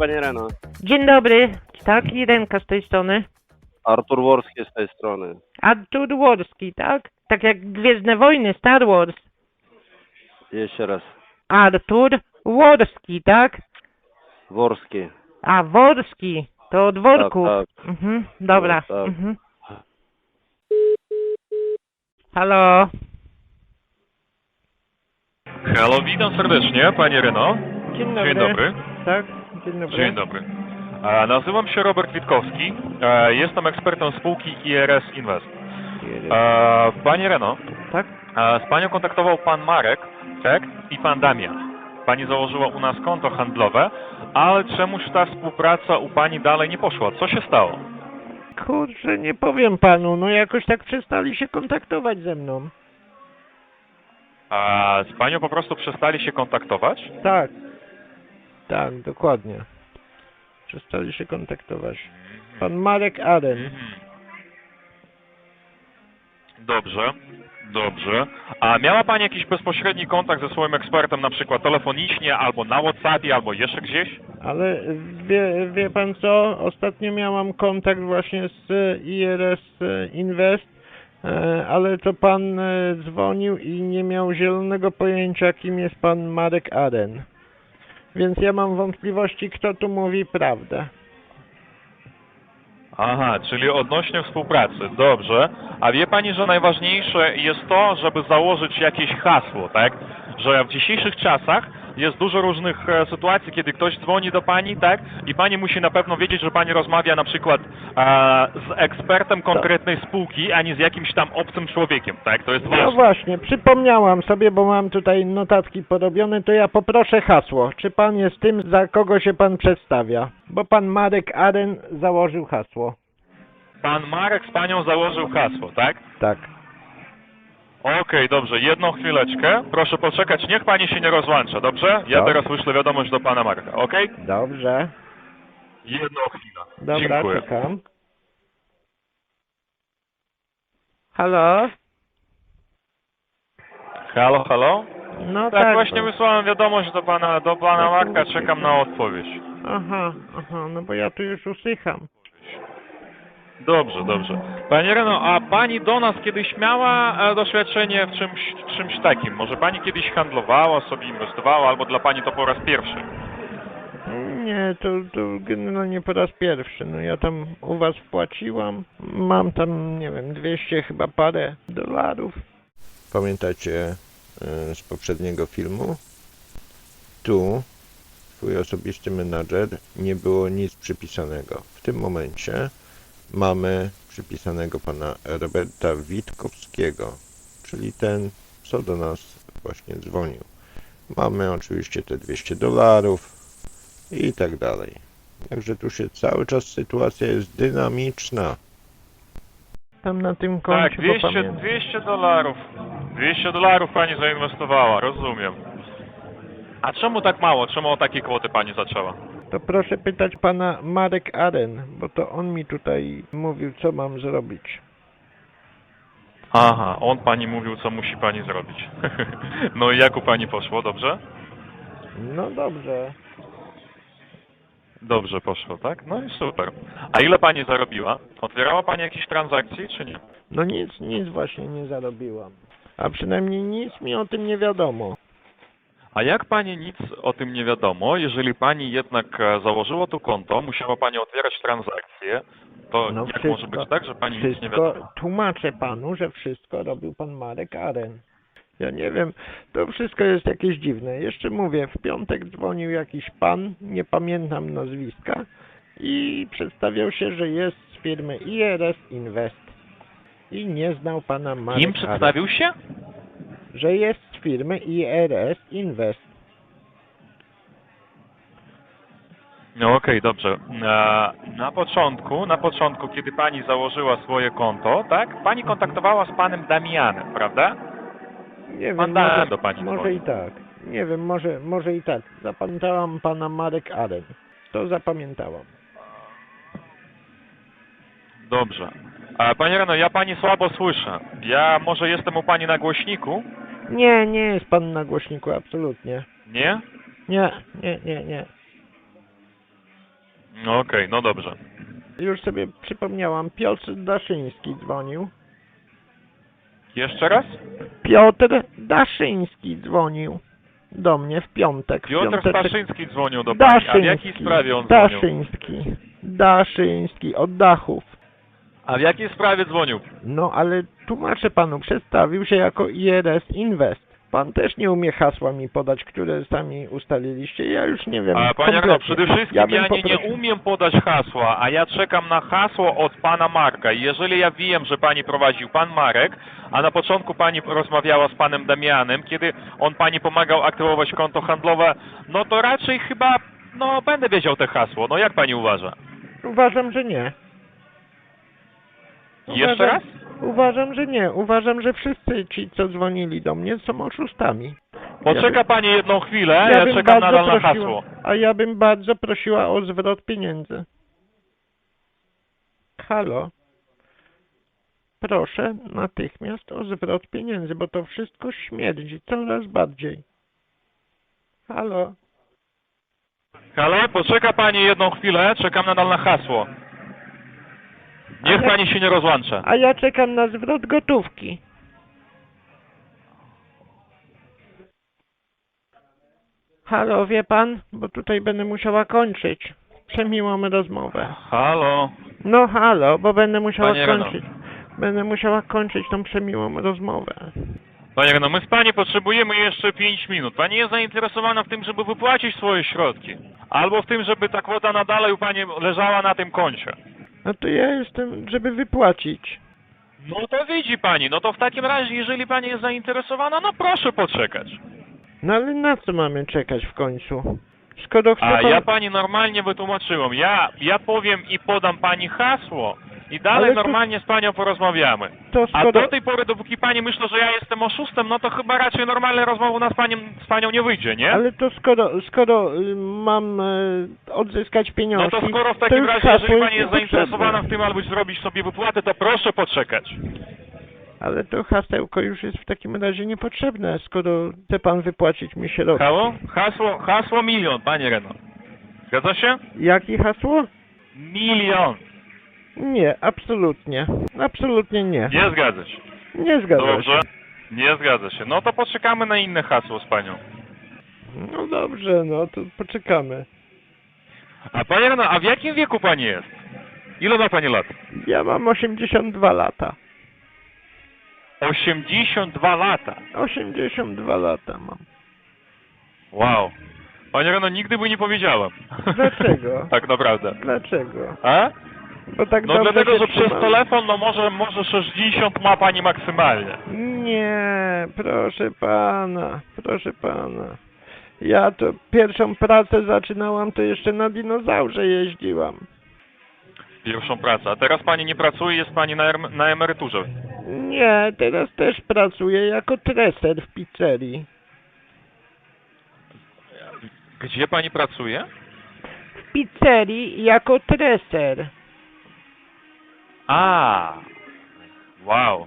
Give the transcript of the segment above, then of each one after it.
Panie Reno. dzień dobry. Tak, Irenka z tej strony. Artur Worski z tej strony. Artur Worski, tak? Tak jak Gwiezdne Wojny, Star Wars. Jeszcze raz. Artur Worski, tak? Worski. A, Worski, to od worków. Tak, Mhm, dobra. No, tak. Mhm. Halo, Halo, witam serdecznie, panie Reno. dzień dobry. Dzień dobry. Tak, dzień dobry. Dzień dobry. E, Nazywam się Robert Witkowski. E, Jestem ekspertem spółki IRS Invest. E, Panie Reno, Tak? e, z panią kontaktował pan Marek, tak? I pan Damian. Pani założyła u nas konto handlowe, ale czemuś ta współpraca u pani dalej nie poszła? Co się stało? Kurczę, nie powiem panu, no jakoś tak przestali się kontaktować ze mną. A z panią po prostu przestali się kontaktować? Tak. Tak, dokładnie. Przestali się kontaktować. Pan Marek Aren. Mhm. Dobrze, dobrze. A miała Pani jakiś bezpośredni kontakt ze swoim ekspertem, na przykład telefonicznie, albo na WhatsAppie, albo jeszcze gdzieś? Ale wie, wie pan co? Ostatnio miałam kontakt właśnie z IRS Invest, e, ale to pan e, dzwonił i nie miał zielonego pojęcia, kim jest pan Marek Aren. Więc ja mam wątpliwości, kto tu mówi prawdę. Aha, czyli odnośnie współpracy. Dobrze. A wie Pani, że najważniejsze jest to, żeby założyć jakieś hasło, tak? Że w dzisiejszych czasach jest dużo różnych e, sytuacji, kiedy ktoś dzwoni do Pani, tak? I Pani musi na pewno wiedzieć, że Pani rozmawia na przykład e, z ekspertem konkretnej spółki, a nie z jakimś tam obcym człowiekiem, tak? To jest No ważne. właśnie, przypomniałam sobie, bo mam tutaj notatki porobione, to ja poproszę hasło. Czy pan jest tym, za kogo się pan przedstawia? Bo pan Marek Aren założył hasło. Pan Marek z Panią założył hasło, tak? Tak. Okej, dobrze, jedną chwileczkę. Proszę poczekać, niech pani się nie rozłącza, dobrze? Ja Dobrze. teraz wyślę wiadomość do pana Marka, okej? Dobrze. Jedną chwilę. Dobra, Dziękuję. czekam. Halo? Halo, halo? No Tak, tak. właśnie wysłałem wiadomość do pana, do pana Marka, czekam na odpowiedź. Aha, aha, no bo ja tu już usycham. Dobrze, dobrze. Panie Reno, a pani do nas kiedyś miała e, doświadczenie w czymś, w czymś takim? Może pani kiedyś handlowała, sobie inwestowała, albo dla pani to po raz pierwszy? Nie, to, to generalnie po raz pierwszy. No ja tam u was wpłaciłam. Mam tam, nie wiem, 200 chyba parę dolarów. Pamiętacie e, z poprzedniego filmu? Tu twój osobisty menadżer nie było nic przypisanego. W tym momencie mamy przypisanego pana Roberta Witkowskiego, czyli ten, co do nas właśnie dzwonił. Mamy oczywiście te 200 dolarów i tak dalej. Także tu się cały czas sytuacja jest dynamiczna. Tam na tym koncie, Tak, bo 200, pamiętam. 200 dolarów. 200 dolarów pani zainwestowała, rozumiem. A czemu tak mało? Czemu o takiej kwoty pani zaczęła? To proszę pytać pana Marek Aren, bo to on mi tutaj mówił, co mam zrobić. Aha, on pani mówił, co musi pani zrobić. no i jak u pani poszło, dobrze? No dobrze. Dobrze poszło, tak? No i super. A ile pani zarobiła? Otwierała pani jakieś transakcje, czy nie? No nic, nic właśnie nie zarobiłam. A przynajmniej nic mi o tym nie wiadomo. A jak pani nic o tym nie wiadomo, jeżeli pani jednak e, założyła tu konto, musiała pani otwierać transakcje, to No jak wszystko- może być tak, że pani nic nie wiadomo? tłumaczę panu, że wszystko robił pan Marek Aren. Ja nie wiem, to wszystko jest jakieś dziwne. Jeszcze mówię, w piątek dzwonił jakiś pan, nie pamiętam nazwiska, i przedstawiał się, że jest z firmy IRS Invest. I nie znał pana Marek Kim Aren, przedstawił się? że jest firmy IRS Invest. No okej, dobrze. Na, na początku, na początku, kiedy pani założyła swoje konto, tak? Pani kontaktowała z panem Damianem, prawda? Nie wiem, Pan da może, do pani może dzwoni. i tak. Nie wiem, może, może i tak. Zapamiętałam pana Marek Aren. To zapamiętałam. Dobrze. A pani Reno, ja pani słabo słyszę. Ja może jestem u pani na głośniku? Nie, nie jest pan na głośniku, absolutnie. Nie? Nie, nie, nie, nie. No okej, no dobrze. Już sobie przypomniałam, Piotr Daszyński dzwonił. Jeszcze raz? Piotr Daszyński dzwonił do mnie w piątek. w Piotr piątek Staszyński dzwonił do pani. A w jakiej sprawie on dzwonił? Daszyński. Daszyński, od dachów. A w jakiej sprawie dzwonił? No ale tłumaczę panu, przedstawił się jako IRS Invest. Pan też nie umie hasła mi podać, które sami ustaliliście. Ja już nie wiem. A panie kompletnie. przede wszystkim ja ja, nie, nie umiem podać hasła, a ja czekam na hasło od pana Marka. Jeżeli ja wiem, że pani prowadził pan Marek, a na początku pani rozmawiała z panem Damianem, kiedy on pani pomagał aktywować konto handlowe, no to raczej chyba, no będę wiedział te hasło. No jak pani uważa? Uważam, że nie. Jeszcze Uważam- raz? Uważam, że nie. Uważam, że wszyscy ci, co dzwonili do mnie, są oszustami. Poczeka pani jedną chwilę, ja, bym czekam bardzo nadal na prosiła- hasło. A ja bym bardzo prosiła o zwrot pieniędzy. Halo? Proszę natychmiast o zwrot pieniędzy, bo to wszystko śmierdzi coraz bardziej. Halo? Halo, poczeka pani jedną chwilę, czekam nadal na hasło. Niech pani się nie rozłącza. A ja czekam na zwrot gotówki. Halo, wie pan? Bo tutaj będę musiała kończyć. Przemiłą rozmowę. Halo. No halo, bo będę musiała Panie Reno. kończyć. Będę musiała kończyć tą przemiłą rozmowę. Panie Reno, my z Pani potrzebujemy jeszcze 5 minut. Pani jest zainteresowana w tym, żeby wypłacić swoje środki. Albo w tym, żeby ta kwota nadal u Pani leżała na tym koncie. No to ja jestem, żeby wypłacić. No to widzi Pani, no to w takim razie, jeżeli Pani jest zainteresowana, no proszę poczekać. No ale na co mamy czekać w końcu? Skoro chce A pan... ja Pani normalnie wytłumaczyłem. Ja, ja powiem i podam Pani hasło i dalej Ale to- normalnie z Panią porozmawiamy. To A do tej pory, dopóki Pani myśli, że ja jestem oszustem, no to chyba raczej normalna rozmowa u nas z Panią, z panią nie wyjdzie, nie? Ale to skoro, skoro y, mam y, odzyskać No pieniądze... to skoro w takim razie, jeżeli Pani jest zainteresowana w tym, albo zrobić sobie wypłatę, to proszę poczekać. Ale to hasełko już jest w takim razie niepotrzebne, skoro chce pan wypłacić mi środki. Halo? Hasło, hasło milion, Panie Reno. Zgadza się? Jakie hasło? Milion. Nie, absolutnie. Absolutnie nie. Nie zgadza się. Nie zgadzam Dobrze. się. Nie zgadza się. No to poczekamy na inne hasło z Panią. No dobrze, no to poczekamy. A Panie Reno, a w jakim wieku Pani jest? Ile ma Pani lat? Ja mam 82 lata. 82 lata. 82 lata mam. Wow. Panie Reno, nigdy by nie powiedziałem. Dlaczego? tak naprawdę. Dlaczego? A? Bo tak No dobrze dlatego, się że przez trzymam. telefon, no może, może 60 ma Pani maksymalnie. Nie, proszę pana, proszę pana. Ja to pierwszą pracę zaczynałam, to jeszcze na dinozaurze jeździłam. Pierwszą pracę. A teraz Pani nie pracuje, jest Pani na, erm- na emeryturze. Nie, teraz też pracuję jako treser w pizzerii. Gdzie Pani pracuje? W pizzerii jako treser. A, wow.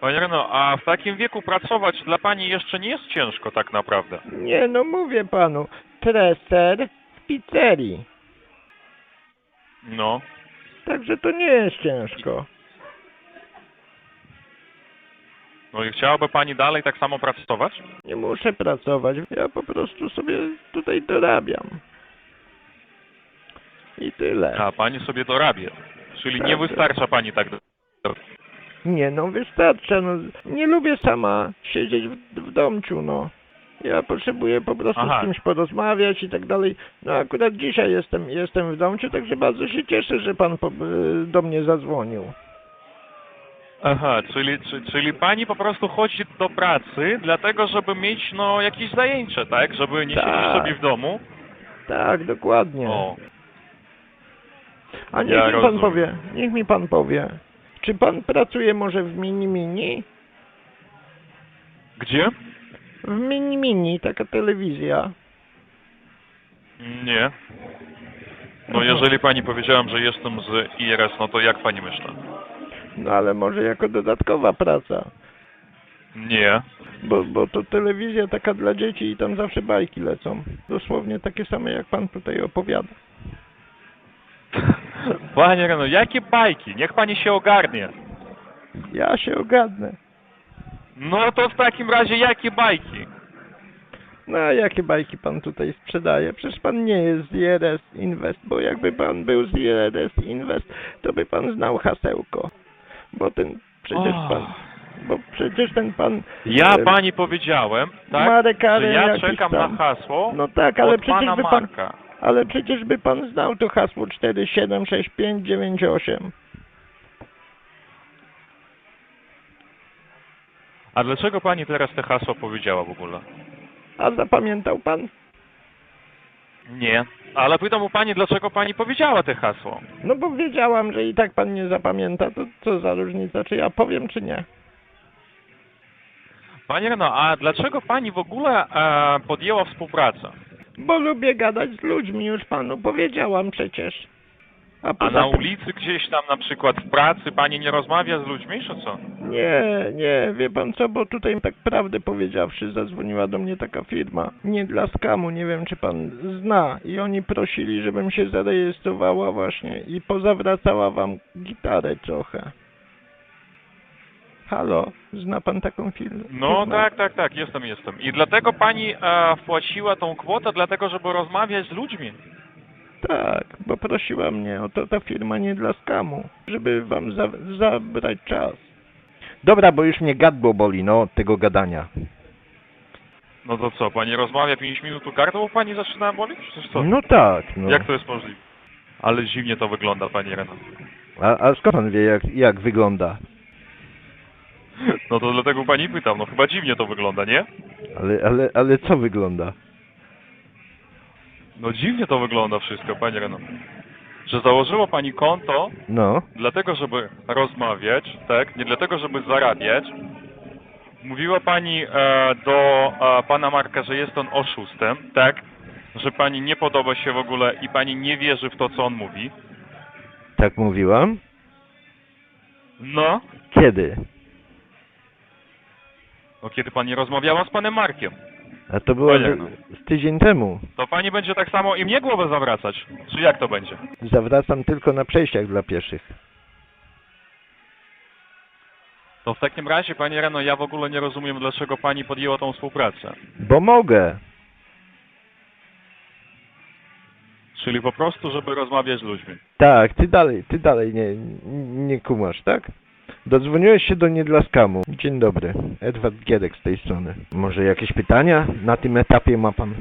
Panie Reno, a w takim wieku pracować dla Pani jeszcze nie jest ciężko tak naprawdę. Nie, no mówię panu, treser w pizzerii. No. Także to nie jest ciężko. No i chciałaby Pani dalej tak samo pracować? Nie muszę pracować, ja po prostu sobie tutaj dorabiam. I tyle. A Pani sobie dorabia. Czyli nie Tak. wystarcza Pani tak do... Nie no, wystarcza, no. Nie lubię sama siedzieć w, w domciu, no. Ja potrzebuję po prostu Aha. z kimś porozmawiać i tak dalej. No akurat dzisiaj jestem, jestem w domciu, także bardzo się cieszę, że pan po, y, do mnie zadzwonił. Aha, czyli, czy, czyli pani po prostu chodzi do pracy, dlatego żeby mieć no jakieś zajęcie, tak? Żeby nie Tak. siedzieć sobie w domu. Tak, dokładnie. O, A niech ja mi pan rozumiem. powie, niech mi pan powie, czy pan pracuje może w Mini Mini? gdzie? W Mini Mini, taka telewizja. Nie. No jeżeli pani powiedziałam, że jestem z IRS, no to jak pani myśli? No ale może jako dodatkowa praca. Nie. Bo, bo to telewizja taka dla dzieci i tam zawsze bajki lecą. Dosłownie takie same jak pan tutaj opowiada. Panie Reno, jakie bajki? Niech pani się ogarnie. Ja się ogadnę. No to w takim razie jakie bajki? No a jakie bajki pan tutaj sprzedaje? Przecież pan nie jest z IRS Invest, bo jakby pan był z IRS Invest, to by pan znał hasełko. Bo ten przecież Och. pan, bo przecież ten pan Ja e, pani powiedziałem, tak, Marek że Aren ja jakiś czekam tam. na hasło No tak, ale od przecież pana by pan, Marka. Ale przecież by pan znał to hasło 476598. A dlaczego pani teraz te hasło powiedziała w ogóle? A zapamiętał pan? Nie. Ale pytam u pani, dlaczego pani powiedziała te hasło? No bo wiedziałam, że i tak pan nie zapamięta, to co za różnica, czy ja powiem, czy nie. Pani Reno, a dlaczego pani w ogóle e, podjęła współpracę? Bo lubię gadać z ludźmi, już panu powiedziałam przecież. A A poza na tym, ulicy gdzieś tam na przykład w pracy pani nie rozmawia z ludźmi, czy co? Nie, nie, wie pan co, bo tutaj tak prawdę powiedziawszy zadzwoniła do mnie taka firma. Nie dla skamu, nie wiem czy pan zna. I oni prosili, żebym się zarejestrowała właśnie i pozawracała wam gitarę trochę. Halo, zna pan taką firmę? No tak, tak, tak, jestem, jestem. I dlatego pani e, wpłaciła tą kwotę, dlatego żeby rozmawiać z ludźmi. Tak, bo prosiła mnie o to ta firma nie dla skamu, żeby wam za zabrać czas. Dobra, bo już mnie gardło boli, no, od tego gadania. No to co, pani rozmawia 5 minut tu gardło, pani zaczyna bolić, czy co? No tak, no. Jak to jest możliwe? Ale dziwnie to wygląda, pani Reno. A, a skąd pan wie, jak, jak wygląda? No to dlatego pani pytam, no chyba dziwnie to wygląda, nie? Ale, ale, ale co wygląda? No dziwnie to wygląda wszystko, pani Reno. Że założyła pani konto No, dlatego, żeby rozmawiać, tak? Nie dlatego, żeby zarabiać. Mówiła pani e, do e, pana Marka, że jest on oszustem, tak? Że pani nie podoba się w ogóle i pani nie wierzy w to, co on mówi. tak mówiłam. No, Kiedy? No kiedy pani rozmawiała z panem Markiem, A to było Panie, z, no. z tydzień temu. to pani będzie tak samo i mnie głowę zawracać. Czy jak to będzie? Zawracam tylko na przejściach dla pieszych. To w takim razie, pani Reno, ja w ogóle nie rozumiem, dlaczego pani podjęła tą współpracę. Bo mogę. Czyli po prostu, żeby rozmawiać z ludźmi. Tak, ty dalej, ty dalej nie, nie kumasz, tak? Dodzwoniłeś się do nie dla skamu. Dzień dobry, Edward Gierek z tej strony. Może jakieś pytania na tym etapie ma pan?